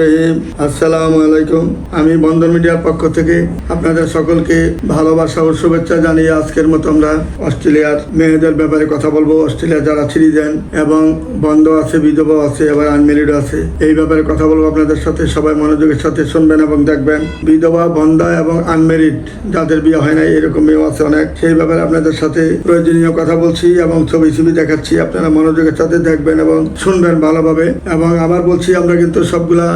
রহিম। আসসালামু আলাইকুম আমি বন্দর মিডিয়ার পক্ষ থেকে আপনাদের সকলকে ভালোবাসা ও শুভেচ্ছা জানিয়ে আজকের মতো আমরা অস্ট্রেলিয়ার মেয়েদের ব্যাপারে কথা বলব। অস্ট্রেলিয়া যারা সিটিজেন এবং বন্ধ আছে, বিধবা আছে, আবার আনমেরিড আছে, এই ব্যাপারে কথা বলব আপনাদের সাথে। সবাই মনোযোগের সাথে শুনবেন এবং দেখবেন। বিধবা, বন্ধা এবং আনমেরিড যাদের বিয়ে হয় নাই, এরকম মেয়েও আছে অনেক। সেই ব্যাপারে আপনাদের সাথে প্রয়োজনীয় কথা বলছি এবং ছবি ছবি দেখাচ্ছি। আপনারা মনোযোগের সাথে দেখবেন এবং শুনবেন ভালোভাবে। এবং আবার বলছি আমরা কিন্তু সবগুলা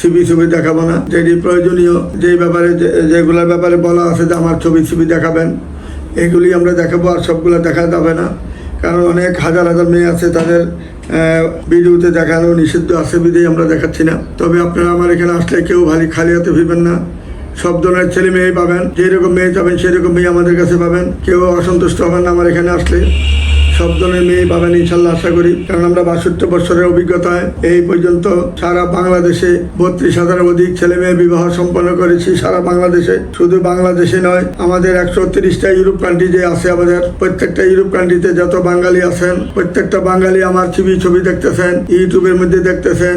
ছবি ছবি দেখাবো না। যেটি প্রয়োজনীয়, যেই ব্যাপারে যেগুলোর ব্যাপারে বলা আছে যে আমার ছবি ছবি দেখাবেন, এগুলি আমরা দেখাবো আর সবগুলো দেখা যাবে না। কারণ অনেক হাজার হাজার মেয়ে আছে তাদের ভিডিওতে দেখানো নিষিদ্ধ আছে বিধেই আমরা দেখাচ্ছি না। তবে আপনারা আমার এখানে আসলে কেউ ভারী খালি হাতে ফিরবেন না। সব ধরনের ছেলে মেয়ে পাবেন। যেরকম মেয়ে পাবেন সেরকম মেয়ে আমাদের কাছে পাবেন। কেউ অসন্তুষ্ট হবেন না আমার এখানে আসলে। সব ধরনের মেয়ে পাবেন ইনশাল্লাহ, আশা করি। কারণ আমরা বাষট্টি বছরের অভিজ্ঞতায় এই পর্যন্ত সারা বাংলাদেশে বত্রিশ হাজারের অধিক ছেলে মেয়ে বিবাহ সম্পন্ন করেছি, সারা বাংলাদেশে। শুধু বাংলাদেশে নয়, আমাদের একশো তিরিশটা ইউরোপ কান্ট্রি যে আছে আমাদের, প্রত্যেকটা ইউরোপ কান্ট্রিতে যত বাঙালি আছেন, প্রত্যেকটা বাঙালি আমার ছবি ছবি দেখতেছেন ইউটিউবের মধ্যে দেখতেছেন,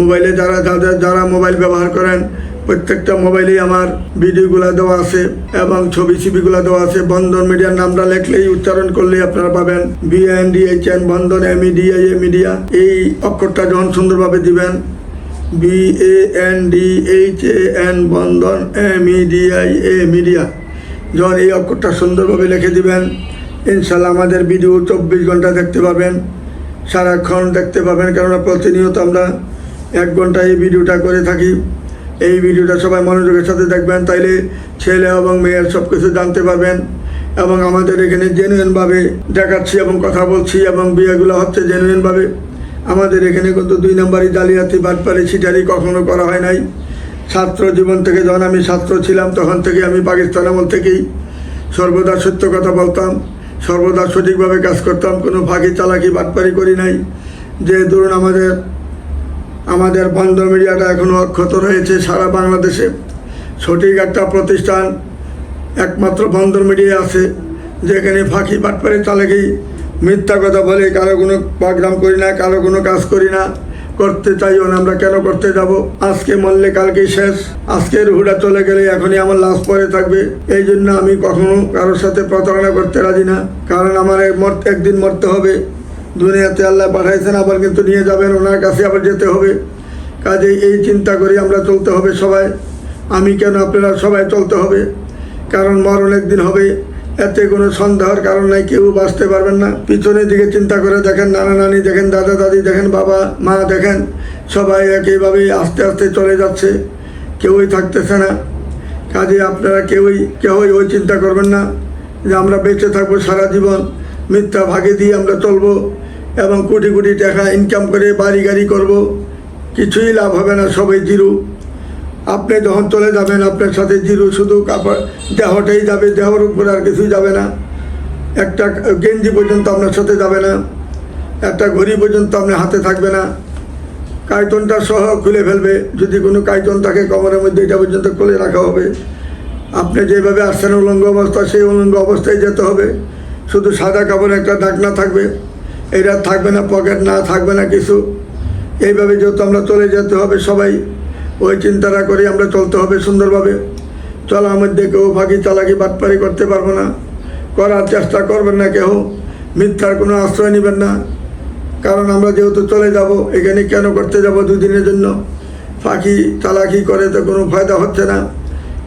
মোবাইলে যারা যাদের যারা মোবাইল ব্যবহার করেন প্রত্যেকটা মোবাইলেই আমার ভিডিওগুলো দেওয়া আছে এবং ছবি ছবিগুলো দেওয়া আছে। বন্ধন মিডিয়ার নামটা লেখলেই উচ্চারণ করলেই আপনারা পাবেন। B N D H N Bandhan M E D A media. এই অক্ষরটা যখন সুন্দরভাবে দিবেন B A N D H A N Bandhan M E D I A media, যখন এই অক্ষরটা সুন্দরভাবে লিখে দিবেন ইনশাল্লাহ আমাদের ভিডিও চব্বিশ ঘণ্টা দেখতে পাবেন। সারাক্ষণ দেখতে পাবেন, কেননা প্রতিনিয়ত আমরা এক ঘণ্টা এই ভিডিওটা করে থাকি। এই ভিডিওটা সবাই মনোযোগের সাথে দেখবেন, তাইলে ছেলে এবং মেয়ের সব কিছু জানতে পারবেন এবং আমাদের এখানে জেনুইনভাবে দেখাচ্ছি এবং কথা বলছি এবং বিয়েগুলো হচ্ছে জেনুইনভাবে। আমাদের এখানে কিন্তু দুই নম্বরই জালিয়াতি বাটপারি ছিটারি কখনো করা হয় নাই। ছাত্র জীবন থেকে যখন আমি ছাত্র ছিলাম, তখন থেকে আমি পাকিস্তান আমল থেকেই সর্বদা সত্য কথা বলতাম, সর্বদা সঠিকভাবে কাজ করতাম, কোনো ফাঁকি চালাকি বাটপারি করি নাই। যে ধরুন আমাদের আমাদের বন্ধ মিডিয়াটা এখনও অক্ষত রয়েছে সারা বাংলাদেশে। সঠিক একটা প্রতিষ্ঠান একমাত্র বন্দর মিডিয়া আছে, যেখানে ফাঁকি বাটপারি চালাকি মিথ্যা কথা বলে, কারও কোনো প্রোগ্রাম করি না, কারও কোনো কাজ করি না, করতে চাইও না, আমরা কেন করতে যাব? আজকে মরলে কালকেই শেষ। আজকের হুড়া চলে গেলে এখনই আমার লাশ পরে থাকবে। এই জন্য আমি কখনো কারোর সাথে প্রতারণা করতে রাজি না, কারণ আমার একদিন মরতে হবে। দুনিয়াতে আল্লাহ পাঠাইছেন, আবার কিন্তু নিয়ে যাবেন, ওনার কাছে আবার যেতে হবে। কাজে এই চিন্তা করি আমরা চলতে হবে সবাই। আমি কেন আপনারা সবাই চলতে হবে? কারণ মরণ একদিন হবে, এতে কোনো সন্দেহের কারণ নাই, কেউ বাঁচতে পারবেন না। পিছনের দিকে চিন্তা করে দেখেন, নানা নানি দেখেন, দাদা দাদি দেখেন, বাবা, মা দেখেন, সবাই একইভাবেই আস্তে আস্তে চলে যাচ্ছে। কেউই থাকতেছে না। কাজে আপনারা কেউই কেউই ওই চিন্তা করবেন না যে আমরা বেঁচে থাকব সারা জীবন, মিথ্যা ভাগে দিয়ে আমরা চলবো। এবং কোটি কোটি টাকা ইনকাম করে বাড়ি গাড়ি করব, কিছুই লাভ হবে না, সবাই জিরো। আপনি যখন চলে যাবেন, আপনার সাথে জিরো, শুধু কাপড়, দেহটাই যাবে, দেহর উপর আর কিছুই যাবে না। একটা গেঞ্জি পর্যন্ত আপনার সাথে যাবে না, একটা ঘড়ি পর্যন্ত আপনার হাতে থাকবে না। কায়তনটা সহ খুলে ফেলবে, যদি কোনো কাইতন থাকে, কমরের মধ্যে এটা পর্যন্ত খুলে রাখা হবে। আপনি যেভাবে আসছেন, উলঙ্গ অবস্থা, সেই উলঙ্গ অবস্থায় যেতে হবে। শুধু সাদা কাপড়ে, একটা ডাকনা থাকবে। এটা থাকবে না, পকেট না, থাকবে না কিছু। এইভাবে যেহেতু আমরা চলে যেতে হবে সবাই, ওই চিন্তাটা করে আমরা চলতে হবে সুন্দরভাবে। চলার মধ্যে কেউ ফাঁকি চালাকি বাটপারি করতে পারব না। করার চেষ্টা করবেন না কেউ। মিথ্যার কোনো আশ্রয় নেবেন না। কারণ আমরা যেহেতু চলে যাব, এখানে কেন করতে যাব দুদিনের জন্য? ফাঁকি, চালাকি করে তো কোনো ফায়দা হচ্ছে না।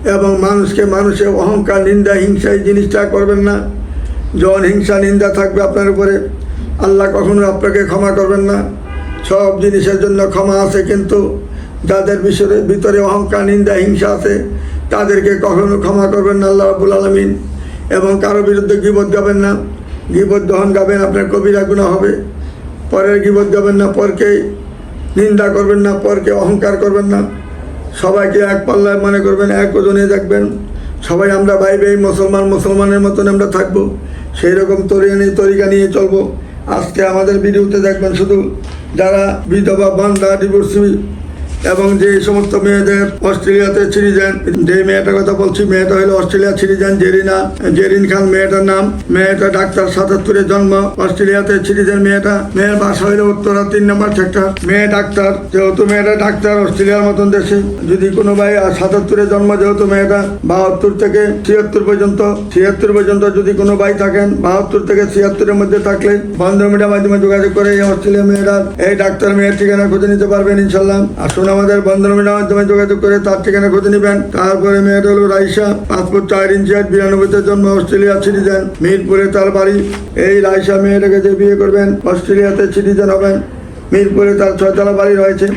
এবং মানুষকে মানুষের অহংকার, নিন্দা, হিংসা, এই জিনিসটা করবেন না। যখন হিংসা, নিন্দা থাকবে আপনার উপরে আল্লাহ কখনো আপনাকে ক্ষমা করবেন না। সব জিনিসের জন্য ক্ষমা আছে কিন্তু যাদের বিষয়ে ভিতরে অহংকার, নিন্দা, হিংসা আছে, তাদেরকে কখনো ক্ষমা করবেন না আল্লাহ রাবুল আলমিন। এবং কারও বিরুদ্ধে গিবত গাবেন না। গিবত দহন গাবেন, আপনার কবিরা গুণা হবে। পরের গিবত গাবেন না, পরকে নিন্দা করবেন না, পরকে অহংকার করবেন না। সবাইকে এক পাল্লায় মনে করবেন, এক ওজনে দেখবেন। সবাই আমরা ভাই ভাই মুসলমান, মুসলমানের মতন আমরা থাকব। সেই রকম তরিকা নিয়ে তরিকা নিয়ে চলবো। আজকে আমাদের ভিডিওতে দেখবেন শুধু যারা বিধবা বান্ধা ডিভোর্সি এবং যে সমস্ত মেয়েদের অস্ট্রেলিয়াতে সিটিজেন যে মেয়েটার কথা বলছি, মেয়েটা হলো অস্ট্রেলিয়া সিটিজেন জেরিনা, জেরিন খান মেয়েটার নাম। মেয়েটা ডাক্তার সাতাত্তরে জন্ম, অস্ট্রেলিয়াতে সিটিজেন মেয়েটা। মেয়ের বাসা হলো উত্তরা, তিন নম্বর সেক্টর মেয়ে ডাক্তার, যেহেতু মেয়েটা ডাক্তার, অস্ট্রেলিয়ার মতন দেশে। যদি কোনো ভাই সাতাত্তরে জন্ম, যেহেতু মেয়েটা বাহাত্তর থেকে ছিয়াত্তর পর্যন্ত ছিয়াত্তর পর্যন্ত যদি কোনো ভাই থাকেন, বাহাত্তর থেকে ছিয়াত্তরের মধ্যে থাকলে বন্ধ মিডিয়ার মাধ্যমে যোগাযোগ করে এই অস্ট্রেলিয়া মেয়েরা এই ডাক্তার মেয়ের ঠিকানা খুঁজে নিতে পারবেন ইনশাল্লাহ। আসুন আমাদের বন্ধন মাধ্যমে যোগাযোগ করে তার ঠিকানা খুঁজে নেবেন। তারপরে মেয়েটা হলো রাইসা, পাসপোর্ট চার ইঞ্চি আর বিরানব্বইতে জন্ম, অস্ট্রেলিয়া সিটিজেন মিরপুরে তার বাড়ি। এই রাইসা মেয়েটাকে যে বিয়ে করবেন, অস্ট্রেলিয়াতে সিটিজেন হবেন। মিরপুরে তার ছয়তলা বাড়ি রয়েছে।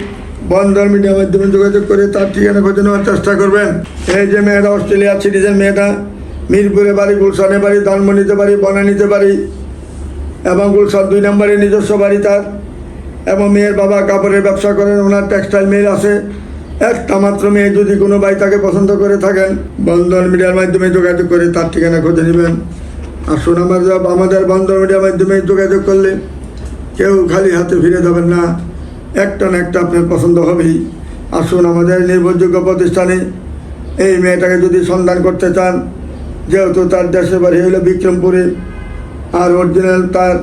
বন্ধন মিডিয়ার মাধ্যমে যোগাযোগ করে তার ঠিকানা খুঁজে নেওয়ার চেষ্টা করবেন। এই যে মেয়েটা, অস্ট্রেলিয়া সিটিজেন মেয়েটা, মিরপুরে বাড়ি, গুলশানে বাড়ি, ধানমন্ডিতে বাড়ি, বনানীতে বাড়ি, এবং গুলশান দুই নম্বরে নিজস্ব বাড়ি তার। এবং মেয়ের বাবা কাপড়ের ব্যবসা করেন, ওনার টেক্সটাইল মিল আছে। একটা মাত্র মেয়ে যদি কোনো ভাই তাকে পছন্দ করে থাকেন, বন্ধন মিডিয়ার মাধ্যমে যোগাযোগ করে তার ঠিকানা খুঁজে নেবেন। আসুন আমাদের আমাদের বন্ধন মিডিয়ার মাধ্যমে যোগাযোগ করলে কেউ খালি হাতে ফিরে যাবেন না। একটা না একটা আপনার পছন্দ হবেই। আসুন আমাদের নির্ভরযোগ্য প্রতিষ্ঠানে এই মেয়েটাকে যদি সন্ধান করতে চান, যেহেতু তার দেশের বাড়ি হইল বিক্রমপুরে, আর অরিজিনাল তার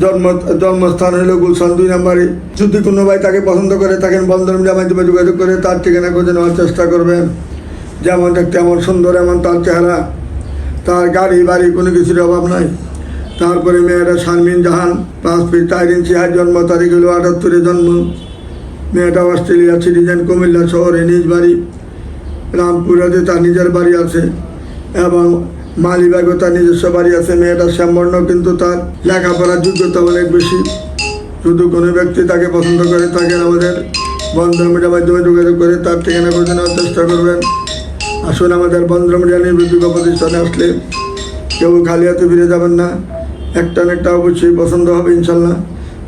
জন্ম, জন্মস্থান হইল গুলশান দুই নম্বরে। যদি কোনো ভাই তাকে পছন্দ করে, তাকে বন্ধন মাধ্যমে যোগাযোগ করে, তার ঠিকানা খুঁজে নেওয়ার চেষ্টা করবেন। যেমন দেখতে এমন সুন্দর, এমন তার চেহারা। তার গাড়ি, বাড়ি কোনো কিছুর অভাব নাই। তারপরে মেয়েটা শারমিন জাহান, পাঁচ ফিট চার ইঞ্চি জন্ম তারিখ হলো আটাত্তরে জন্ম। মেয়েটা অস্ট্রেলিয়া সিটিজেন, কুমিল্লা শহরে নিজ বাড়ি। রামপুরাতে তার নিজের বাড়ি আছে। এবং মালিবাগও তার নিজস্ব বাড়ি আছে মেয়েটা শ্যামবর্ণ কিন্তু তার লেখাপড়ার যোগ্যতা অনেক বেশি। শুধু কোনো ব্যক্তি তাকে পছন্দ করে, তাকে আমাদের বন্ধন মিডিয়ার মাধ্যমে যোগাযোগ করে তার ঠিকানা খুঁজে নেওয়ার চেষ্টা করবেন। আসুন আমাদের বন্ধন মিডিয়া নির্ভরযোগ্য প্রতিষ্ঠানে আসলে কেউ খালি হাতে ফিরে যাবেন না। একটা একটা অবশ্যই পছন্দ হবে, ইনশাল্লাহ।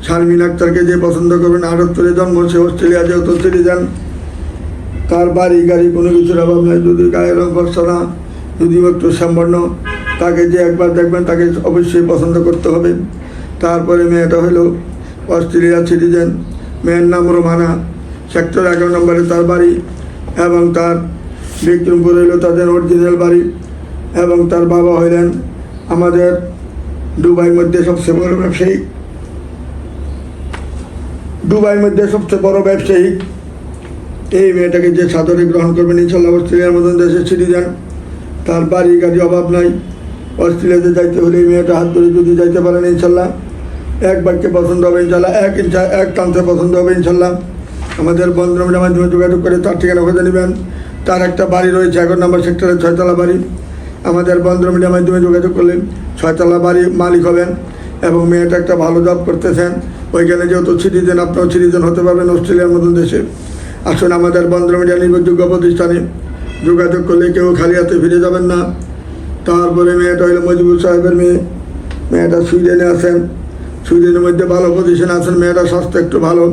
শারমিন আক্তারকে যে পছন্দ করবেন আটাত্তরে জন্ম, সে অস্ট্রেলিয়া যেহেতু যান, তার বাড়ি, গাড়ি কোনো কিছুর অভাব নাই যদি গায়ের রং ফর্সা না যদি সম্পন্ন। তাকে যে একবার দেখবেন, তাকে অবশ্যই পছন্দ করতে হবে। তারপরে মেয়েটা হলো অস্ট্রেলিয়া সিটিজেন। মেয়ের নাম রোমানা। সেক্টর এগারো নম্বরে তার বাড়ি এবং তার বিক্রমপুর হইল তাদের অরিজিনাল বাড়ি এবং তার বাবা হইলেন আমাদের দুবাইয়ের মধ্যে সবচেয়ে বড় ব্যবসায়ী। দুবাইয়ের মধ্যে সবচেয়ে বড় ব্যবসায়ী। এই মেয়েটাকে যে সাদরে গ্রহণ করবেন, ইনশাল্লাহ অস্ট্রেলিয়ার মতন দেশে সিটিজেন। তার বাড়ি গাড়ি অভাব নাই। অস্ট্রেলিয়াতে যাইতে হলে এই মেয়েটা হাত ধরে যদি যাইতে পারেন, ইনশাল্লাহ। এক বাক্যে পছন্দ হবে, ইনশাল্লাহ। এক ইনশা, এক টানতে পছন্দ হবে, ইনশাল্লাহ। আমাদের বন্ধুরা মাধ্যমে যোগাযোগ করে, তার ঠিকানা খুঁজে নেবেন। তার একটা বাড়ি রয়েছে এগারো নম্বর সেক্টরে ছয়তলা বাড়ি। আমাদের বন্ধুরা মিডিয়ার মাধ্যমে যোগাযোগ করলেন। ছয়তলা বাড়ি মালিক হবেন এবং মেয়েটা একটা ভালো জব করতেছেন। ওইখানে যেহেতু সিটিজেন আপনার সিটিজেন হতে পারবেন অস্ট্রেলিয়ার মতন দেশে। আসুন আমাদের বন্ধুরা মিডিয়া নির্ভরযোগ্য প্রতিষ্ঠানে যোগাযোগ করলে কেউ খালি হাতে ফিরে যাবেন না। তারপরে মেয়েটা হলো মজিবুর সাহেবের মেয়ে। মেয়েটা সুইডেনে আছেন। সুইডেনের মধ্যে ভালো পজিশনে আছেন। মেয়েটার স্বাস্থ্য একটু ভালো।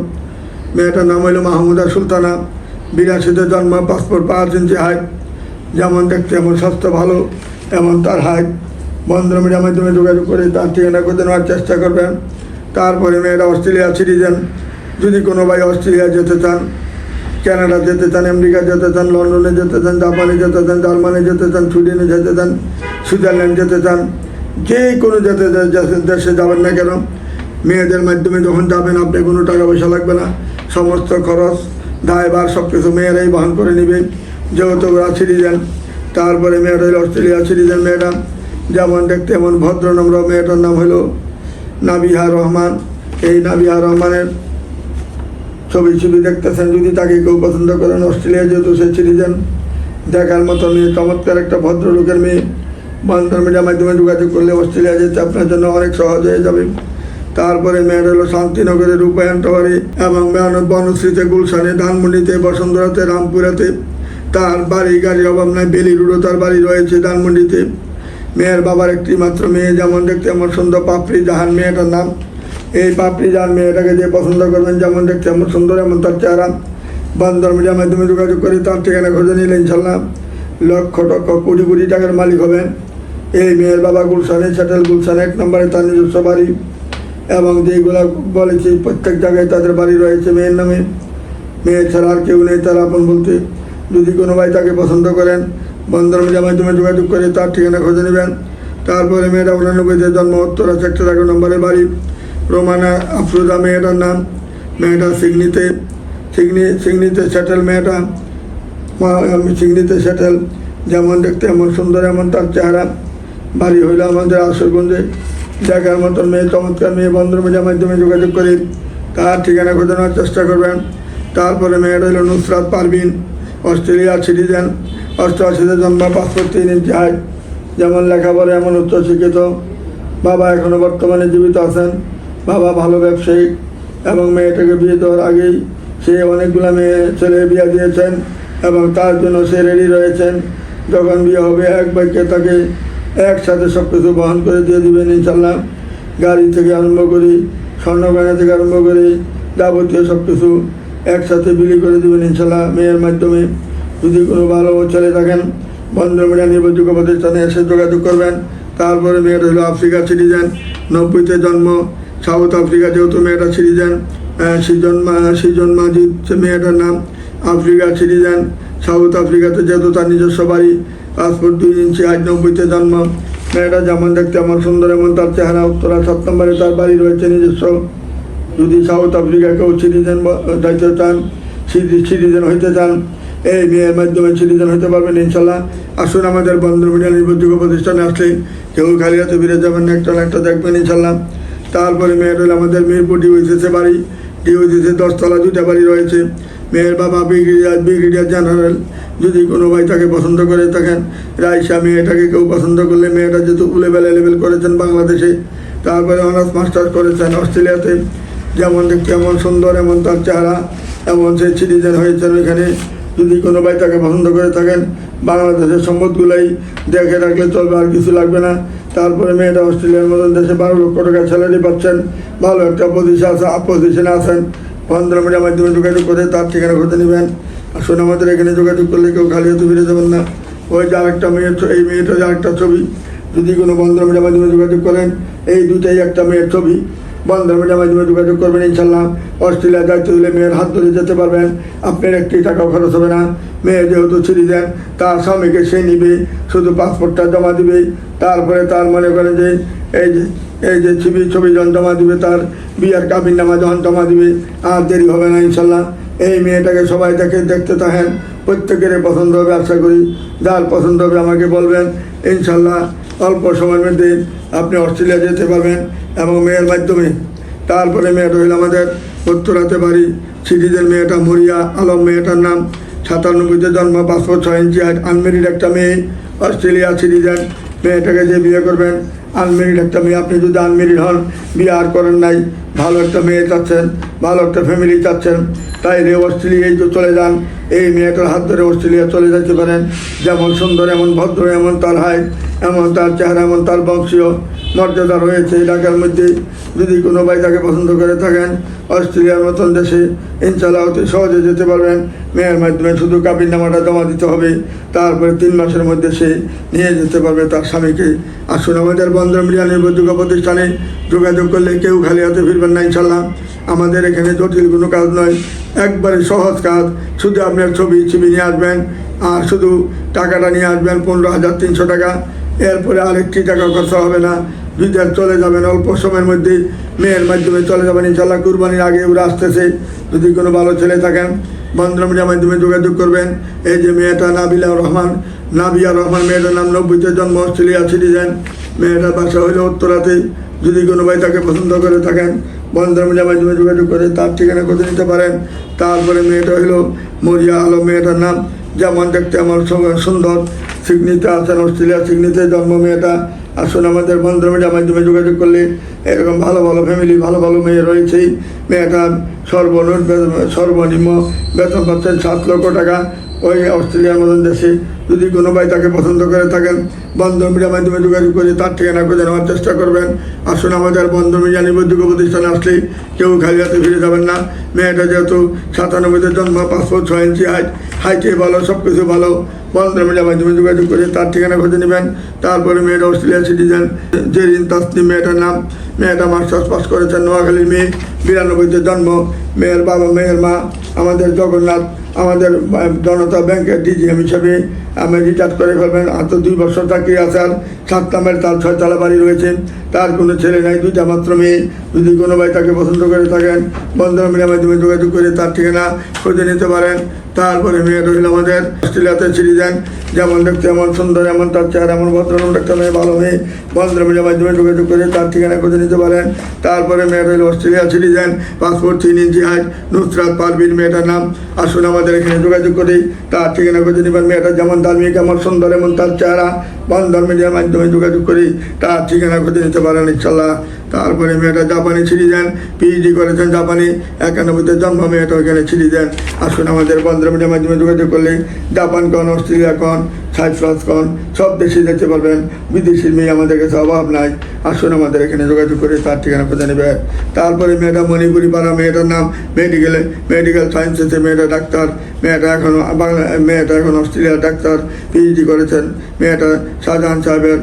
মেয়েটার নাম হলো মাহমুদা সুলতানা। বিরাশিতে জন্ম, পাসপোর্ট পাঁচ ইঞ্চি হাইট যেমন দেখতে এমন স্বাস্থ্য ভালো এমন তার হাইট বন্ধন মিডিয়ার মাধ্যমে যোগাযোগ করে তার ঠিকানা খুঁজে নেওয়ার চেষ্টা করবেন। তারপরে মেয়েরা অস্ট্রেলিয়া সিটিজেন। যদি কোনো ভাই অস্ট্রেলিয়া যেতে চান কানাডা যেতে চান, আমেরিকা যেতে চান, লন্ডনে যেতে চান, জাপানে যেতে চান, জার্মানি যেতে চান, সুইডেনে যেতে চান, সুইজারল্যান্ড যেতে চান, যে কোনো যেতে দেশে যাবেন না কেন, মেয়েদের মাধ্যমে যখন যাবেন আপনি কোনো টাকা পয়সা লাগবে না। সমস্ত খরচ, দায়ভার সব কিছু মেয়েরাই বহন করে নেবে। যেহেতু ওরা সিটিজেন, তারপরে মেয়েরা হলো অস্ট্রেলিয়া সিটিজেন মেয়েরা। যেমন দেখতে এমন ভদ্রনম্র মেয়েটার নাম হলো নাবিহা রহমান। এই নাবিহা রহমানের ছবি ছবি দেখতেছেন, যদি তাকে কেউ পছন্দ করেন, অস্ট্রেলিয়া যেহেতু সে সিটিজেন দেখার মতো মেয়ে, চমৎকার একটা ভদ্রলোকের মেয়ে বন্ধন মিডিয়ার মাধ্যমে যোগাযোগ করলে অস্ট্রেলিয়া যেতে আপনার জন্য অনেক সহজ হয়ে যাবে। তারপরে মেয়ের হলো শান্তিনগরে রূপায়ণ টাওয়ারে এবং বনশ্রীতে, গুলশানে, ধানমন্ডিতে বসুন্ধরাতে রামপুরাতে। তার বাড়ি, গাড়ির অভাব নাই, বেলি রুডো তার বাড়ি রয়েছে ধানমন্ডিতে। মেয়ের বাবার একটি মাত্র মেয়ে, যেমন দেখতে আমার সুন্দর পাপড়ি জাহান মেয়েটার নাম। এই পাপড়ি জাহান মেয়েটাকে যে পছন্দ করবেন, যেমন দেখতে এমন সুন্দর, এমন তার চেহারা। বন্দর মিডিয়ার মাধ্যমে যোগাযোগ করে তার ঠিকানা খুঁজে নিলে ইনশাল্লাহ। লক্ষ টক্ষ কোটি কোটি টাকার মালিক হবেন। এই মেয়ের বাবা গুলশানে, সেটেল গুলশান, এক নম্বরে তার নিজস্ব বাড়ি। এবং যেগুলো বলেছি, প্রত্যেক জায়গায় তাদের বাড়ি রয়েছে মেয়ের নামে। মেয়ে ছাড়া আর কেউ নেই তার আপন বলতে। যদি কোনো ভাই তাকে পছন্দ করেন বন্ধন মিডিয়ার মাধ্যমে যোগাযোগ করে তার ঠিকানা খুঁজে নেবেন। তারপরে মেয়েটা উনানব্বইতে জন্ম, উত্তরা সেক্টর এগারো নম্বরের বাড়ি। রোমানা আফরুজা মেয়েটার নাম, মেয়েটা সিগনিতে, সিগনি, সিগনিতে সেটেল মেয়েটা সিগনিতে সেটেল যেমন দেখতে এমন সুন্দর এমন তার চেহারা। বাড়ি হইল আমাদের আসরগঞ্জে দেখার মতন মেয়ে, চমৎকার মেয়ে, বন্ধুর মেয়ের মাধ্যমে যোগাযোগ করে। তার ঠিকানা খোঁজানোর চেষ্টা করবেন। তারপরে মেয়েটা হইল নুসরাত পারবিন অস্ট্রেলিয়ার সিটিজেন অষ্টআশিতে জন্ম পাসপোর্ট তিন ইঞ্চি হাইট যেমন লেখাপড়া এমন উচ্চশিক্ষিত। বাবা এখনও বর্তমানে জীবিত আছেন। বাবা ভালো ব্যবসায়ী এবং মেয়েটাকে বিয়ে দেওয়ার আগেই সে অনেকগুলো মেয়ে ছেলে বিয়ে দিয়েছেন এবং তার জন্য সে রেডি রয়েছেন। যখন বিয়ে হবে এক বাইকে তাকে একসাথে সব কিছু বহন করে দিয়ে দেবেন ইনশাল্লাহ গাড়ি থেকে আরম্ভ করি, স্বর্ণগয়না থেকে আরম্ভ করি যাবতীয় সব কিছু একসাথে বিলি করে দেবেন ইনশাল্লাহ মেয়ের মাধ্যমে। যদি কোনো ভালো ছেলে থাকেন, বন্ধ মিডিয়া নির্ভরযোগ্য প্রতিষ্ঠানে এসে যোগাযোগ করবেন। তারপরে মেয়েটা হলো আফ্রিকা সিটিজেন, নব্বইতে জন্ম। সাউথ আফ্রিকা যেহেতু মেয়েটা সিটিজেন সিজন সিজন সে মেয়েটার নাম আফ্রিকা সিটিজেন। সাউথ আফ্রিকাতে যেহেতু তার নিজস্ব বাড়ি, পাসপোর্ট দুই ইঞ্চি আজ নব্বইতে জন্ম। মেয়েটা যেমন দেখতে আমার সুন্দর এমন তার চেহারা উত্তরা সাত নম্বরে তার বাড়ি রয়েছে নিজস্ব। যদি সাউথ আফ্রিকা কেউ সিটিজেন যাইতে চান সিটিজেন হইতে চান, এই মেয়ের মাধ্যমে সিটিজেন হতে পারবেন ইনশাল্লাহ। আসুন আমাদের বন্ধু মিডিয়া নির্ভরযোগ্য প্রতিষ্ঠানে আসলে কেউ খালি হাতে ফিরে যাবেন একটা না একটা দেখবেন ইনশাল্লাহ। তারপরে মেয়ের হলো আমাদের মিরপুর ডিওইসিসে বাড়ি। ডিওইসিসে দশতলা দুইটা বাড়ি রয়েছে। মেয়ের বাবা ব্রিগেডিয়ার ব্রিগেডিয়ার জেনারেল। যদি কোনো ভাই তাকে পছন্দ করে থাকেন, রাইসা মেয়েটাকে কেউ পছন্দ করলে মেয়েটা যেহেতু লেভেল লেভেল করেছেন বাংলাদেশে, তারপরে অনার্স মাস্টার্স করেছেন অস্ট্রেলিয়াতে। যেমন দেখতে এমন সুন্দর, এমন তার চেহারা, এমন সে সিটিজেন হয়েছেন ওইখানে। যদি কোনো ভাই তাকে পছন্দ করে থাকেন, বাংলাদেশের সম্পদগুলাই দেখে রাখলে চলবে, আর কিছু লাগবে না। তারপরে মেয়েটা অস্ট্রেলিয়ার মতন দেশে বারো লক্ষ টাকা স্যালারি পাচ্ছেন। ভালো একটা পজিশন আছে পজিশনে আছেন। মিডিয়া মাধ্যমে যোগাযোগ করে তার ঠিকানা খুঁজে নেবেন। আসুন আমাদের এখানে যোগাযোগ করলে কেউ খালি হতে ফিরে যাবেন না। ওই যে আরেকটা মেয়ের এই মেয়েটা যে আরেকটা ছবি, যদি কোনো বন্ধন মিডিয়ার মাধ্যমে যোগাযোগ করেন, এই দুটাই একটা মেয়ের ছবি। বন্ধন মিডিয়ার মাধ্যমে যোগাযোগ করবেন ইনশাল্লাহ অস্ট্রেলিয়া যাইতে হলে মেয়ের হাত ধরে যেতে পারবেন। আপনার একটি টাকাও খরচ হবে না। মেয়ে যেহেতু ছিঁড়ি দেন তার স্বামীকে সে নিবে, শুধু পাসপোর্টটা জমা দিবে। তারপরে তার মনে করে যে, এই যে এই যে ছবি ছবি যখন জমা দিবে, তার বিয়ার কাবিন নামা যখন জমা দিবে। আর দেরি হবে না ইনশাল্লাহ এই মেয়েটাকে সবাই দেখে দেখতে থাকেন। প্রত্যেকেরই পছন্দ হবে, আশা করি। যার পছন্দ হবে আমাকে বলবেন। ইনশাল্লাহ অল্প সময়ের মধ্যে আপনি অস্ট্রেলিয়া যেতে পারবেন। এবং মেয়ের মাধ্যমে। তারপরে মেয়েটা হইল আমাদের উত্তরাতে বাড়ি। সিটিজেন মেয়েটা মরিয়া আলম, মেয়েটার নাম সাতানব্বইতে জন্ম পাসপোর্ট ছয় ইঞ্চি হাইট আনমেরিড একটা মেয়ে, অস্ট্রেলিয়া সিটিজেন। মেয়েটাকে যে বিয়ে করবেন আনমেরিড একটা মেয়ে। আপনি যদি আনমেরিড হন, বিয়ে আর করেন নাই। ভালো একটা মেয়ে চাচ্ছেন, ভালো একটা ফ্যামিলি চাচ্ছেন। তাই রে অস্ট্রেলিয়ায় তো চলে যান, এই মেয়েটার হাত ধরে অস্ট্রেলিয়া চলে যেতে পারেন। যেমন সুন্দর, এমন ভদ্র, এমন তার হাইট এমন তার চেহারা, এমন তার বংশীয়। মর্যাদা রয়েছে। এলাকার মধ্যে যদি কোনো ভাই তাকে পছন্দ করে থাকেন, অস্ট্রেলিয়ার মতন দেশে ইনশাল্লাহ অতি সহজে যেতে পারবেন। মেয়ের মাধ্যমে শুধু কাবির নামাটা জমা দিতে হবে। তারপরে তিন মাসের মধ্যে সে নিয়ে যেতে পারবে তার স্বামীকে। আসুন, আমাদের বন্ধ মিডিয়া নির্ভরযোগ্য প্রতিষ্ঠানে যোগাযোগ করলে কেউ খালি হাতে ফিরবেন না ইনশাল্লাহ আমাদের এখানে জটিল কোনো কাজ নয়। একবারে সহজ কাজ। শুধু আপনার ছবি ছবি নিয়ে আসবেন। আর শুধু টাকাটা নিয়ে আসবেন পনেরো হাজার তিনশো টাকা। এরপরে আরেকটি টাকা খরচা হবে না। বিদেশ চলে যাবেন, অল্প সময়ের মধ্যে মেয়ের মাধ্যমে চলে যাবেন ইনশাল্লাহ কুরবানির আগে ওরা আসতেছে। যদি কোনো ভালো ছেলে থাকেন বন্ধন মিডিয়ার মাধ্যমে যোগাযোগ করবেন। এই যে মেয়েটা নাবিলা রহমান নাবিয়া রহমান, মেয়েটার নাম নব্বইতে জন্ম, অস্ট্রেলিয়া সিটিজেন মেয়েটার বাসা হইলে উত্তরাতে। যদি কোনো ভাই তাকে পছন্দ করে থাকেন বন্ধন মিডিয়ার মাধ্যমে যোগাযোগ করে তার ঠিকানা খুঁজে নিতে পারেন। তারপরে মেয়েটা হইল মরিয়া আলম, মেয়েটার নাম যেমন দেখতে আমার সুন্দর। সিডনিতে আছেন অস্ট্রেলিয়া সিডনিতে জন্ম মেয়েটা। আসুন আমাদের বন্ধ মিডিয়ার মাধ্যমে যোগাযোগ করলে এরকম ভালো ভালো ফ্যামিলি ভালো ভালো মেয়ে রয়েছেই মেয়েটা সর্বনিম্ন সর্বনিম্ন বেতন পাচ্ছেন সাত লক্ষ টাকা। ওই অস্ট্রেলিয়ার মতন দেশে। যদি কোনো ভাই তাকে পছন্দ করে থাকেন বন্ধ মিডিয়ার মাধ্যমে যোগাযোগ করে তার ঠিকানা খুঁজে নেওয়ার চেষ্টা করবেন। আসুন আমাদের বন্ধ মিডিয়া নিবদ্ধক প্রতিষ্ঠানে আসলেই কেউ খালি হাতে ফিরে যাবেন না। মেয়েটা যেহেতু সাতানব্বইতে জন্ম পাসপোর্ট ছয় ইঞ্চি হাইট হাইটে ভালো সব কিছু ভালো। বন্ধ মিডিয়ার মাধ্যমে যোগাযোগ করে তার ঠিকানা খুঁজে নেবেন। তারপরে মেয়েটা অস্ট্রেলিয়া সিটিজেন জেরিন তাসনিম মেয়েটার নাম, মেয়েটা মাস্টার্স পাস করেছেন নোয়াখালীর মেয়ে, বিরানব্বইতে জন্ম, মেয়ের বাবা, মেয়ের মা, আমাদের জগন্নাথ, আমাদের জনতা ব্যাংকের ডিজিএম হিসেবে আমি রিটায়ার করে ফেলবেন আর তো দুই বছর চাকরি আসার সাত নামের তার ছয়তলা বাড়ি রয়েছে। তার কোনো ছেলে নাই, দুইটা মাত্র মেয়ে। যদি কোনো ভাই তাকে পছন্দ করে থাকেন বন্ধন মিডিয়ার মাধ্যমে যোগাযোগ করে তার ঠিকানা খুঁজে নিতে পারেন। তারপরে মেয়ে রইল আমাদের অস্ট্রেলিয়াতে ছিঁড়ে দেন। যেমন দেখতে এমন সুন্দর, এমন তার চেহারা, এমন ভদ্র একটা মেয়ে, ভালো মেয়ে। বন্ধন মিডিয়ার মাধ্যমে যোগাযোগ করে তার ঠিকানা খুঁজে নিতে পারেন। তারপরে মেয়ে রইল অস্ট্রেলিয়া ছিঁড়ে দেন। পাসপোর্ট তিন ইঞ্চি হাইট নুসরাত পারবিন মেয়েটার নাম। আসুন আমাদের এখানে যোগাযোগ করি। তার ঠিকানা খুঁজে নেবেন মেয়েটা যেমন ধার্মিক আমার সুন্দর এবং তার চেহারা বন্ধন মিডিয়ার মাধ্যমে যোগাযোগ করি তার ঠিকানা খুঁজে নিতে পারেন, ইনশাল্লাহ। তারপরে মেয়েটা জাপানে ছিঁড়ি দেন পিএইচডি করেছেন জাপানে, একানব্বইতে জন্ম, মেয়েটা ওইখানে ছিঁড়ি দেন। আসুন আমাদের বন্ধন মিডিয়ার মাধ্যমে যোগাযোগ করলে, জাপান কন, অস্ট্রেলিয়া কন সাইপ্রাস কন সব দেশে যেতে পারবেন। বিদেশি মেয়ে আমাদের কাছে অভাব নাই। আসুন আমাদের এখানে যোগাযোগ করে তার ঠিকানা খুঁজে নেবে। তারপরে মেয়েটা মণিপুরি পাড়া মেয়েটার নাম মেডিকেলে মেডিকেল সায়েন্সেসে মেয়েটা ডাক্তার, মেয়েটা এখন বাংলা, মেয়েটা এখন অস্ট্রেলিয়ার ডাক্তার পিএইচডি করেছেন। মেয়েটা শাহজাহান সাহেবের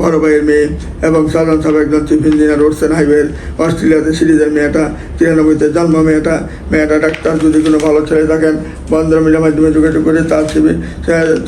বড় ভাইয়ের মেয়ে এবং শাহজাহান সাহেব একজন চিফ ইঞ্জিনিয়ার রোডসেন হাইওয়ের অস্ট্রেলিয়াতে সিরিজের মেয়েটা, তিরানব্বইতে জন্ম মেয়েটা। মেয়েটা ডাক্তার, যদি কোনো ভালো ছেলে থাকেন বন্ধন মিডিয়ার মাধ্যমে যোগাযোগ করে তার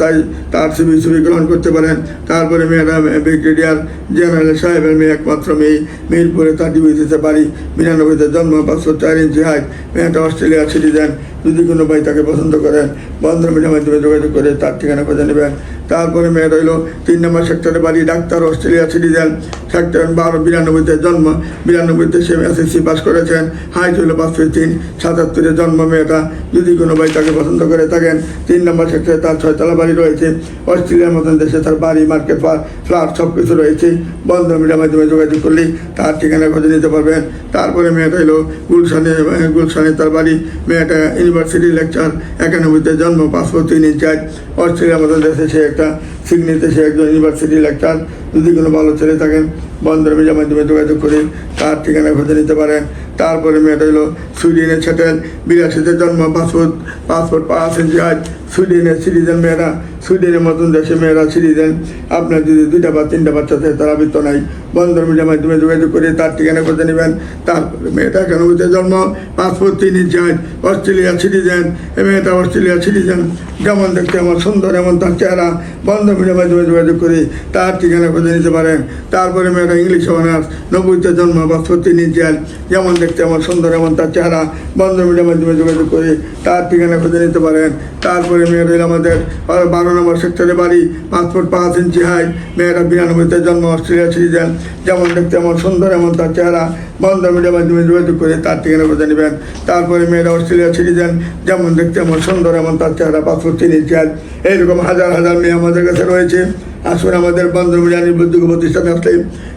তাই তার সিবি ছবি গ্রহণ করতে পারেন। তারপরে মেয়েরা ব্রিগেডিয়ার জেনারেল সাহেবের মেয়ে একমাত্র মেয়ে মিরপুরে তার ডিবিসিতে পারি বিরানব্বইতে জন্ম, পাঁচশো চার ইঞ্চি হাইট মেয়েটা অস্ট্রেলিয়া সিটিজেন যদি কোনো ভাই তাকে পছন্দ করেন বন্ধন মিডিয়ার মাধ্যমে যোগাযোগ করে তার ঠিকানা খুঁজে নেবেন তারপরে মেয়ে রইল তিন নম্বর সেক্টরে বাড়ি, ডাক্তার, অস্ট্রেলিয়া সিটিজেন। সেক্টর বারো, বিরানব্বইতে জন্ম। বিরানব্বইতে সে এসএসসি পাস করেছেন। হাইট হইল পাঁচশো তিন, সাতাত্তরে জন্ম মেয়েটা। যদি কোনো ভাই তাকে পছন্দ করে থাকেন, তিন নম্বর সেক্টরে তার ছয়তলা বাড়ি রয়েছে। অস্ট্রেলিয়ার মতন দেশে তার বাড়ি, মার্কেট ফ্ল্যাট সব কিছু রয়েছে। বন্ধন মিডিয়ার মাধ্যমে যোগাযোগ করলে তার ঠিকানা খুঁজে নিতে পারবেন। তারপরে মেয়েটা হলো গুলশানে গুলশানে তার বাড়ি। মেয়েটা ইউনিভার্সিটি লেকচার একানব্বইতে জন্ম, পাসপোর্ট তিনি চার অস্ট্রেলিয়া মতো দেশে সে একটা সিডনিতে সে একজন ইউনিভার্সিটি লেকচার যদি কোনো ভালো ছেলে থাকেন বন্ধন মিডিয়ার মাধ্যমে যোগাযোগ করে তার ঠিকানা খুঁজে নিতে পারেন। তারপরে মেয়েটা হলো সুইডেনে সেটেল বিরাশিতে জন্ম, পাসপোর্ট পাসপোর্ট ইঞ্চি আজ সুইডেনের সিটিজেন মেয়েরা, সুইডেনের মতন দেশে মেয়েরা সিটিজেন। আপনার যদি দুইটা বা তিনটা বাচ্চা থাকে, তারা বৃত্ত নাই। বন্ধন মিডিয়ার মাধ্যমে যোগাযোগ করে তার ঠিকানা খুঁজে নেবেন। তারপরে মেয়েটা একানব্বইতে জন্ম? পাসপোর্ট তিন ইঞ্চি আজ অস্ট্রেলিয়া সিটিজেন। এ মেয়েটা অস্ট্রেলিয়া সিটিজেন। যেমন দেখতে আমার সুন্দর, এমন তার চেহারা। বন্ধ মিডিয়ার মাধ্যমে যোগাযোগ করে তার ঠিকানা নিতে পারেন তারপরে মেয়েটা ইংলিশ অনার্স নব্বইতে জন্ম তিন ইঞ্চি আজ যেমন দেখতে আমার সুন্দর, এমন তার চেহারা বন্ধ মিডিয়ার মাধ্যমে যোগাযোগ করে তার ঠিকানা খুঁজে নিতে পারেন। তারপরে মেয়েরা আমাদের বারো- বারো নম্বর সেক্টরে বাড়ি পাসপোর্ট পাঁচ ইঞ্চি হাইট মেয়েরা বিরানব্বইতে জন্ম, অস্ট্রেলিয়া সিটিজেন যেমন দেখতে এমন সুন্দর, এমন তার চেহারা বন্ধ মিডিয়ার মাধ্যমে যোগাযোগ করে তার ঠিকানা খুঁজে নেবেন। তারপরে মেয়েরা অস্ট্রেলিয়া সিটিজেন যেমন দেখতে এমন সুন্দর, এমন তার চেহারা পাসপোর্ট ইঞ্চি এইরকম হাজার হাজার মেয়ে আমাদের কাছে রয়েছে। আসুন আমাদের বন্ধু মিডিয়া বুদ্ধ প্রতিষ্ঠানে আসলে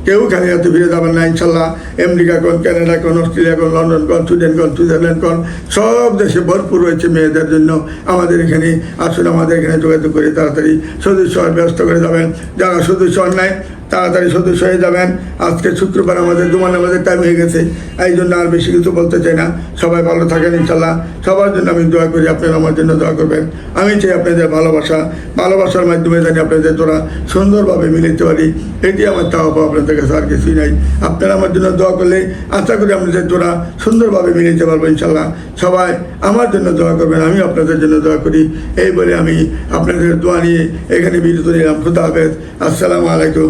কেউ খালি হাতে ফিরে যাবেন না ইনশাল্লাহ আমেরিকা কোন ক্যানাডা কোন অস্ট্রেলিয়া কোন লন্ডন কোন সুইডেন কোন সুইজারল্যান্ড কোন সব দেশে ভরপুর রয়েছে মেয়েদের জন্য। আমাদের এখানে আসুন, আমাদের এখানে যোগাযোগ করে তাড়াতাড়ি সদস্য ব্যস্ত করে যাবেন। যারা সদস্য নাই তাড়াতাড়ি সদস্য হয়ে যাবেন। আজকে শুক্রবার আমাদের দুমান আমাদের টাইম হয়ে গেছে। এই জন্য আর বেশি কিছু বলতে চাই না। সবাই ভালো থাকেন ইনশাল্লাহ সবার জন্য আমি দোয়া করি আপনারা আমার জন্য দোয়া করবেন। আমি চাই আপনাদের ভালোবাসা, ভালোবাসার মাধ্যমে জানি আপনাদের তোরা সুন্দরভাবে মিলিতে পারি। এটি আমার চাওয়া পাওয়া আপনাদের কাছে আর কিছুই নাই। আপনারা আমার জন্য দোয়া করলে আশা করি আপনাদের তোরা সুন্দরভাবে মিলিতে পারব ইনশাল্লাহ সবাই আমার জন্য দোয়া করবেন আমি আপনাদের জন্য দোয়া করি। এই বলে আমি আপনাদের দোয়া নিয়ে এখানে বিরত নিলাম খুদা হাফেজ। আসসালামু আলাইকুম।